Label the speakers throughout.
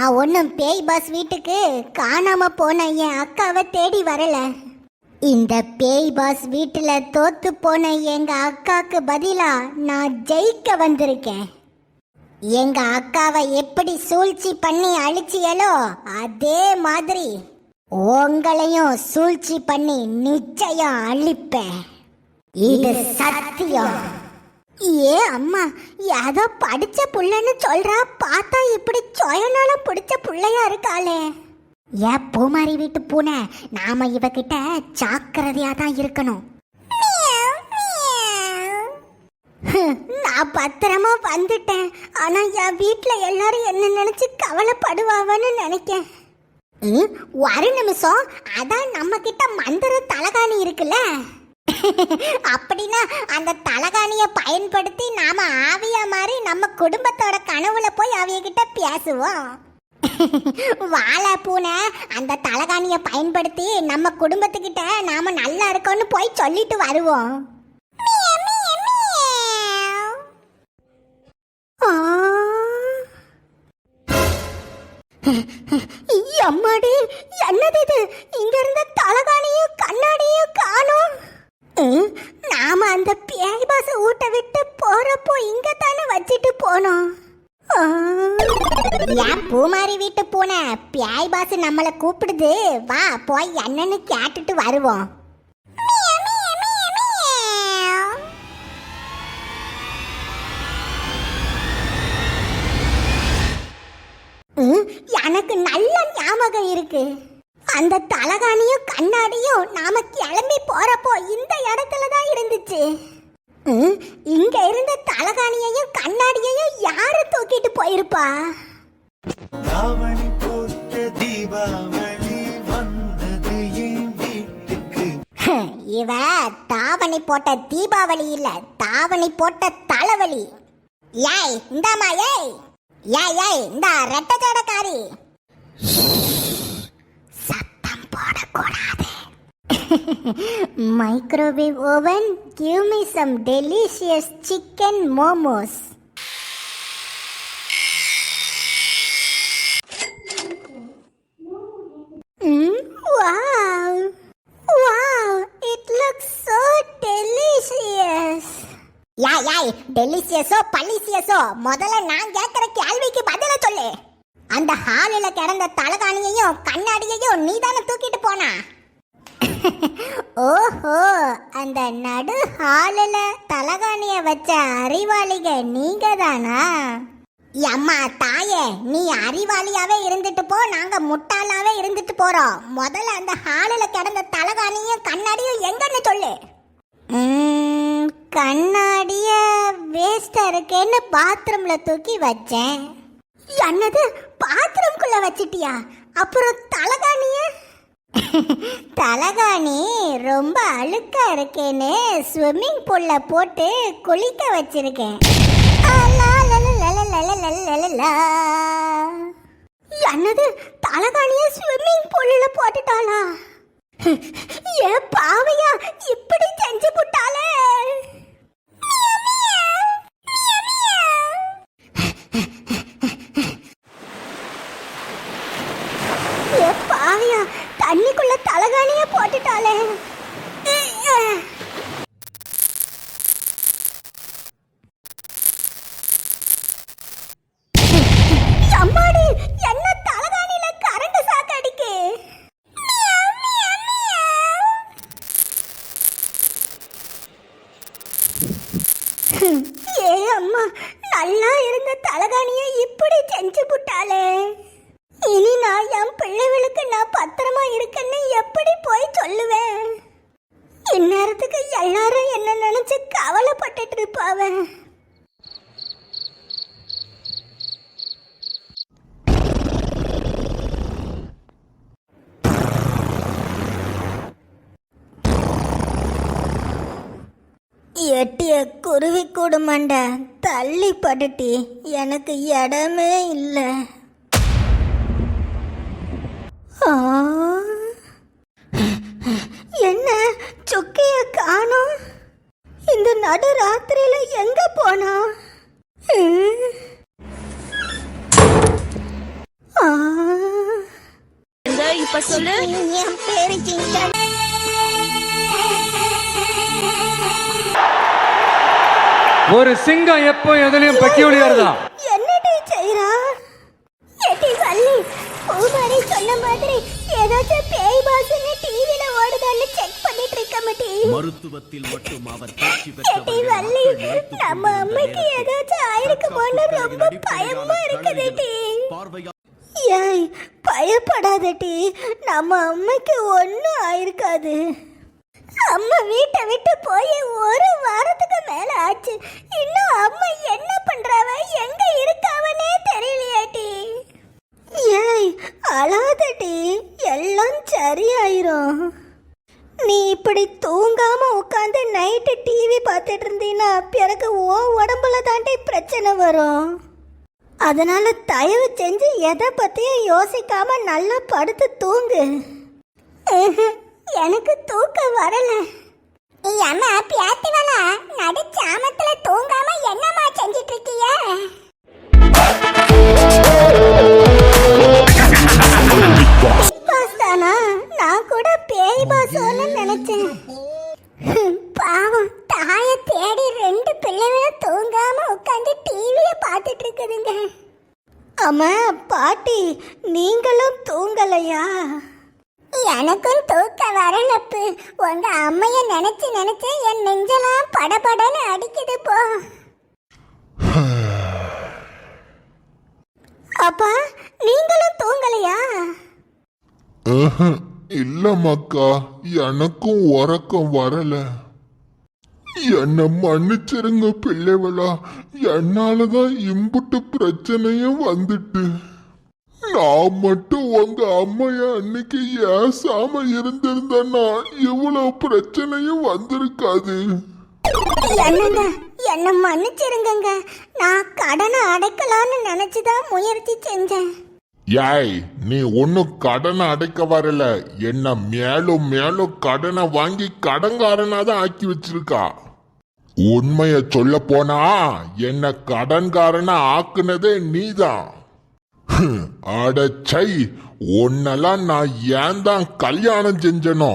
Speaker 1: நான் ஒன்றும் பேய் பாஸ் வீட்டுக்கு காணாம போன என் அக்காவை தேடி வரல. இந்த பேய் பாஸ் வீட்டில் தோத்து போன எங்க அக்காவுக்கு பதிலா நான் ஜெயிக்க வந்திருக்கேன். எங்க அக்காவை எப்படி சூழ்ச்சி பண்ணி அழிச்சியலோ அதே மாதிரி உங்களையும் சூழ்ச்சி பண்ணி நிச்சயம் அழிப்பேன். இது சத்தியம். ஏ அம்மா ஏதோ படிச்ச புள்ளன்னு சொல்றா பார்த்தா இப்படி சுயநலம் பிடிச்ச புள்ளையா இருக்காளே. ஏன் பூமாரி வீட்டு பூனை நாம இவகிட்ட ஜாக்கிரதையா தான் இருக்கணும். நான் பத்திரமா வந்துட்டேன். ஆனா என் வீட்ல எல்லாரும் என்ன நினைச்சு கவலைப்படுவாவன்னு நினைக்கேன். ஒரு நிமிஷம் அதான் நம்ம கிட்ட மந்திர தலகாணி இருக்குல்ல? அப்படின்னா அந்த தலகாணிய பயன்படுத்தி நாம ஆவியா மாதிரி நம்ம குடும்பத்தோட கனவுல போய் அவையகிட்ட பேசுவோம். வாழை பூனை அந்த தலகாணிய பயன்படுத்தி நம்ம குடும்பத்துக்கிட்ட நாம நல்லா இருக்கோம்னு போய் சொல்லிட்டு வருவோம். அம்மாடி என்னது இது? போனோம். ஏன் பூமாரி வீட்டு பூனை? பேய் பாசு நம்மளை கூப்பிடுது. வா போய் என்னன்னு கேட்டுட்டு வருவோம். எனக்கு நல்ல ஞாபகம் இருக்கு. அந்த தலகாணியும் கண்ணாடியும் நாம கிளம்பி போறப்போ இந்த இடத்துல தான் இருந்துச்சு. இங்க இருந்த தலகாணியையும் கண்ணாடியையும் யாரு தூக்கிட்டு போயிருப்பா? இவ தாவணி போட்ட தீபாவளி இல்ல தாவணி போட்ட தலைவலி. ஏய் இந்தாமா ஏய். ஏய் ஏய் இந்த ரெட்ட சத்தம் போடக்கூடாது. Microwave oven give me some delicious chicken momos Mm, wow! Wow! It looks so delicious! யாய் யாய் டெலிசியஸோ பலிசியஸோ முதல்ல நான் கேட்கிற கேள்விக்கு பதில சொல்லு அந்த ஹாலில் கிடந்த தலகாணியையும் கண்ணாடியையும் நீ தானே தூக்கிட்டு போனா ஓஹோ அந்த நடு ஹாலில் தலகாணிய வச்ச அறிவாளிக நீங்க தானா அம்மா தாயே நீ அறிவாளியாவே இருந்துட்டு போ நாங்க முட்டாளாவே இருந்துட்டு போறோம். முதல்ல அந்த ஹாலில் கிடந்த தலகாணியும் கண்ணாடியும் எங்கன்னு சொல்லு. கண்ணாடிய வேஸ்டா இருக்கேன்னு பாத்ரூம்ல தூக்கி வச்சேன். என்னது பாத்ரூம்குள்ள வச்சிட்டியா? அப்புறம் தலகாணிய? தலகாணி ரொம்ப அழுக்கா இருக்கேன்னு ஸ்விம்மிங் பூல்ல போட்டு குளிக்க வச்சிருக்கேன். என்னது? தலகாணிய ஸ்விம்மிங் பூல்ல போட்டுட்டாளா? ஏ பாவையா இப்படி செஞ்சு புட்டாளே ஏ பாவையா தண்ணிக்குள்ள தலகாணிய போட்டுட்டாளே அம்மாடி என்ன தலகாணியில கரண்ட் சாக்கு அடிக்கு ஏ அம்மா நல்லா இருந்த தலகாணிய இப்படி செஞ்சு புட்டாளே. இனி நான் என் பிள்ளைகளுக்கு நான் பத்திரமா இருக்கேன்னு எப்படி போய் சொல்லுவேன்? இந்நேரத்துக்கு எல்லாரும் என்ன நினைச்சு கவலைப்பட்டுட்டு இருப்பாவ. எட்டிய குருவி கூடுமாண்ட? தள்ளி படுட்டி. எனக்கு இடமே இல்லை. என்ன? சுக்கைய காணோம்? இந்த நடு ராத்திரியில எங்க போனா?
Speaker 2: இப்ப சொல்லு?
Speaker 1: என் பேரு
Speaker 3: ஒரு சிங்கம் எப்போ எதுலயும் பெக்கியூலியர் தான்
Speaker 1: என்னடி செய்றா? எட்டி வள்ளி பூமாரி சொன்ன மாதிரி ஏதாச்சும் பேய் பாசுன்னு டிவில ஓடுதான்னு செக் பண்ணிட்டு இருக்க மாட்டி
Speaker 4: மருத்துவத்தில் மட்டும் அவர் தேர்ச்சி
Speaker 1: எட்டி வள்ளி நம்ம அம்மைக்கு ஏதாச்சும் ஆயிருக்குமோன்னு ரொம்ப பயமா இருக்குதுடி
Speaker 4: பார்வையா
Speaker 1: ஏய் பயப்படாதடி நம்ம அம்மைக்கு ஒன்றும் ஆயிருக்காது. அம்மா வீட்டை விட்டு போய் ஒரு வாரத்துக்கு மேல ஆச்சு. இன்னும் அம்மா என்ன பண்றாவ? எங்க இருக்காவனே தெரியலையாட்டி ஏய் அழாதடி எல்லாம் சரியாயிரும். நீ இப்படி தூங்காம உட்காந்து நைட்டு டிவி பார்த்துட்டு இருந்தீன்னா பிறகு ஓ உடம்புல தாண்டி பிரச்சனை வரும். அதனால தயவு செஞ்சு எதை பத்தியும் யோசிக்காம நல்லா படுத்து தூங்கு. எனக்கு தூக்கம் வரல. ஏமா பியாத்திவலா எனக்கும் தூக்க வரலப்பு. உங்க அம்மைய நினைச்சு நினைச்சு என் நெஞ்செல்லாம் படபடன்னு அடிக்குது போ. அப்பா நீங்களும் தூங்கலையா?
Speaker 5: இல்லம்மாக்கா எனக்கும் உறக்கம் வரல. என்ன மன்னிச்சிருங்க பிள்ளைவளா என்னாலதான் இம்புட்டு பிரச்சனையும் வந்துட்டு. நான் மட்டும் உங்க அம்மைய அன்னைக்கு ஏசாம இருந்திருந்தேன்னா இவ்வளவு பிரச்சனையும் வந்திருக்காது.
Speaker 1: என்னங்க என்ன மன்னிச்சிருங்கங்க. நான் கடனை அடைக்கலான்னு நினைச்சுதான் முயற்சி செஞ்சேன்.
Speaker 5: ஏய் நீ ஒன்னும் கடனை அடைக்க வரல. என்ன மேலும் மேலும் கடனை வாங்கி கடன்காரனா தான் ஆக்கி வச்சிருக்கா? உண்மைய சொல்ல போனா என்ன கடன்காரனா ஆக்குனதே நீதான். அடச்சை உன்னெல்லாம் நான் ஏன் தான் கல்யாணம் செஞ்சனோ?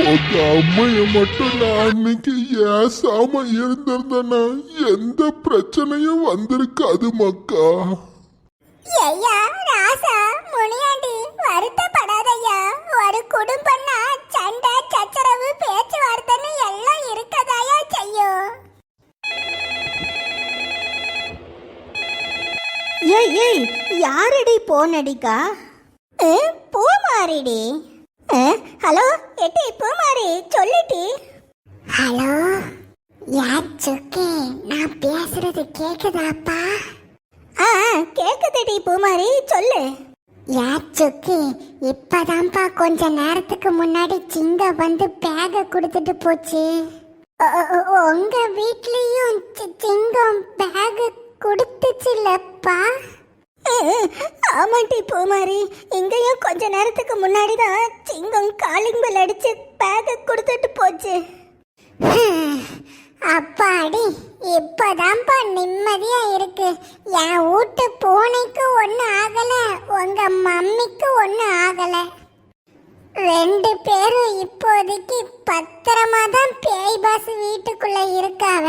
Speaker 5: உங்க அம்மைய மட்டும் நான் அன்னைக்கு ஏசாம இருந்திருந்தேன்னா எந்த பிரச்சனையும் வந்திருக்காது மக்கா.
Speaker 1: ஐயா ராசா. முனியாண்டி வருத்தப்படாதய்யா. ஒரு குடும்பம்னா சண்டை சச்சரவு பேச்சுவார்த்தைன்னு எல்லாம் இருக்கதாயா செய்யும். ஏய் ஏய் யாரடி போனடிக்கா? பூமாரிடி. ஹலோ எட்டி பூமாரி சொல்லிட்டி ஹலோ யார் சுக்கே நான் பேசுறது கேக்குதாப்பா? ஆ கேக்குதுடி பூமாரி சொல்லு. யாச்சுக்கு இப்பதான்ப்பா கொஞ்ச நேரத்துக்கு முன்னாடி சிங்க வந்து பேக கொடுத்துட்டு போச்சு. உங்க வீட்லயும் சிங்கம் பேக் கொடுத்துச்சுல்லப்பா ஆமாண்டி பூமாரி இங்கேயும் கொஞ்ச நேரத்துக்கு முன்னாடி தான் சிங்கம் காலிங் பெல் அடிச்சு பேக கொடுத்துட்டு போச்சு. அப்பாடி இப்பதான்ப்பா நிம்மதியா இருக்கு. என் வீட்டு பூனைக்கு ஒண்ணு ஆகல உங்க மம்மிக்கு ஒண்ணு ஆகல. ரெண்டு பேரும் இப்போதைக்கு பத்திரமா தான் பேய் பாஸ் வீட்டுக்குள்ள இருக்காவ.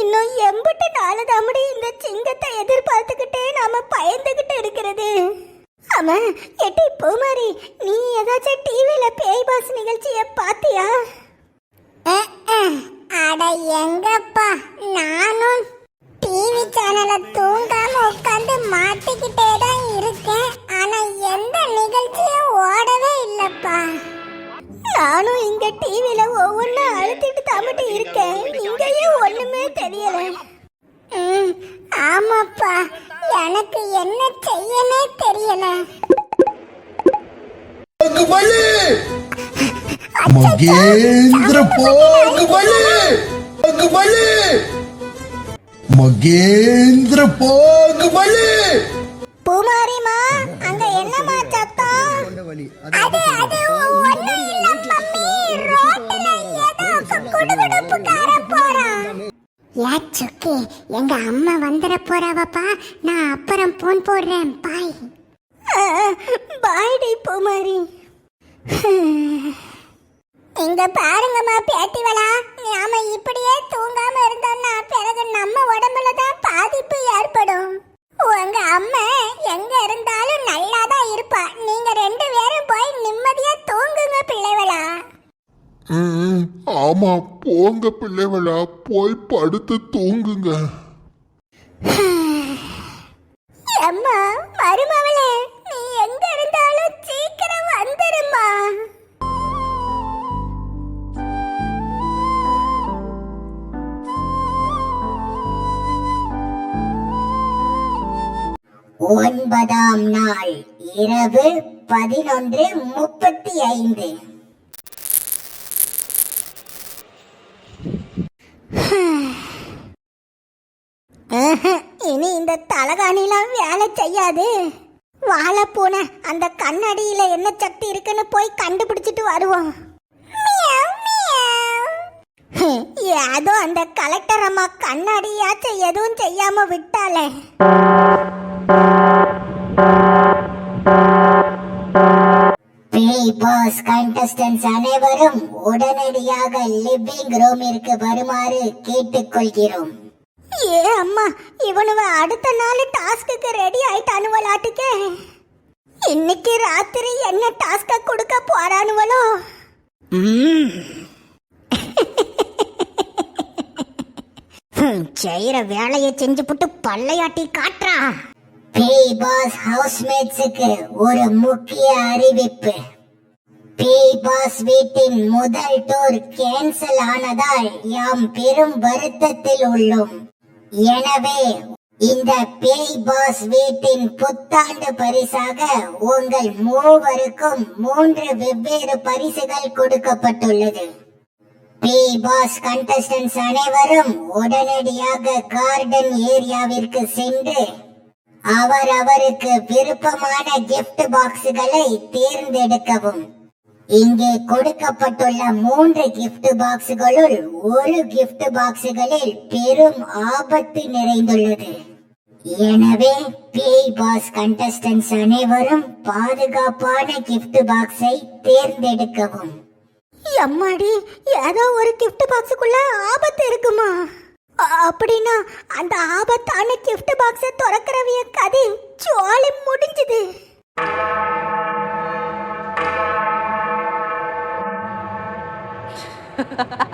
Speaker 1: இன்னும் எம்பிட்டு நாலு தாமடி இந்த சிங்கத்தை எதிர்பார்த்துக்கிட்டே நாம பயந்துகிட்டு இருக்கிறது. ஆமா எட்டி பூமாரி நீ ஏதாச்சும் டிவில பேய் பாஸ் நிகழ்ச்சிய பாத்தியா? அட எங்கப்பா? நானும் டிவி சேனலை தூங்காம உட்காந்து மாட்டிக்கிட்டே தான் இருக்கேன். ஆனா எந்த நிகழ்ச்சியும் ஓடவே இல்லப்பா. நானும் இங்க டிவில ஒவ்வொன்றா அழுத்திட்டு தாமட்டி இருக்கேன். இங்கேயும் ஒண்ணுமே தெரியல. ஆமாப்பா. எனக்கு என்ன செய்யனே தெரியல.
Speaker 6: மகேந்திர பாகுபலி பாகுபலி மகேந்திர பாகுபலி
Speaker 1: பூமாரிமா அங்க என்னமாச்சா
Speaker 2: வழி
Speaker 1: அது அது ஒண்ணும் இல்ல மம்மி. ரோட்ல ஏதோ குடுகுடுப்புக்கார போறான். ஏ சுக்கி எங்க அம்மா வந்துட போறாவப்பா நான் அப்புறம் போன் போடுறேன். பாய். பாய் டி பூமாரி. இங்க பாருங்கம்மா பேட்டிவளா நாம இப்படியே தூங்காம இருந்தோம்னா பிறகு நம்ம உடம்புல தான் பாதிப்பு ஏற்படும். உங்க அம்மா எங்க இருந்தாலும் நல்லா தான் இருப்பா. நீங்க ரெண்டு பேரும் போய் நிம்மதியா தூங்குங்க பிள்ளைகளா
Speaker 5: ம், ஆமா போங்க பிள்ளைகளா போய் படுத்து தூங்குங்க.
Speaker 1: அம்மா மருமவளே இரவு பதினொன்று முப்பத்தி ஐந்து. இனி இந்த தலகாணிலாம் வேலை செய்யாது. வாழைப்பூனை அந்த கண்ணாடியில என்ன சக்தி இருக்குன்னு போய் கண்டுபிடிச்சிட்டு வருவோம். ஏதோ அந்த கலெக்டர் அம்மா கண்ணாடியாச்சும் எதுவும் செய்யாம விட்டாலே பேய் பாஸ் கண்டஸ்டன்ஸ் அனைவரும் உடனடியாக லிவிங் ரூமிற்கு வருமாறு கேட்டுக்கொள்கிறோம். ஏ அம்மா இவனுவ அடுத்த நாள் டாஸ்க்கு ரெடி ஆயிட்டானுவலாட்டுக்கே இன்னைக்கு ராத்திரி என்ன டாஸ்க கொடுக்க போறானுவலோ? செய்யற வேலையை செஞ்சு புட்டு பல்லையாட்டி காட்டுறா. பேய் பாஸ் ஹவுஸ்மேட்ஸுக்கு ஒரு முக்கிய அறிவிப்பு. பேய் பாஸ் வீட்டின் முதல் டூர் கேன்சல் ஆனதால் யாம் பெரும் வருத்தத்தில் உள்ளோம். எனவே இந்த பேய் பாஸ் வீட்டின் புத்தாண்டு பரிசாக உங்கள் மூவருக்கும் மூன்று வெவ்வேறு பரிசுகள் கொடுக்கப்பட்டுள்ளது. பேய் பாஸ் கண்டஸ்டன்ஸ் அனைவரும் உடனடியாக கார்டன் ஏரியாவிற்கு சென்று அவர் அவருக்கு விருப்பமான கிஃப்ட் பாக்ஸ்களை தேர்ந்தெடுக்கவும். இங்கே கொடுக்கப்பட்டுள்ள மூன்று கிஃப்ட் பாக்ஸ்களுள் ஒரு கிஃப்ட் பாக்ஸ்களில் பெரும் ஆபத்து நிறைந்துள்ளது. எனவே பேய் பாஸ் கண்டஸ்டன்ஸ் அனைவரும் பாதுகாப்பான கிஃப்ட் பாக்ஸை தேர்ந்தெடுக்கவும். எம்மாடி ஏதோ ஒரு கிஃப்ட் பாக்ஸுக்குள்ள ஆபத்து இருக்குமா? அப்படின்னா அந்த ஆபத்தான கிஃப்ட் பாக்ஸை திறக்கிறவிய கதை ஜாலி முடிஞ்சது.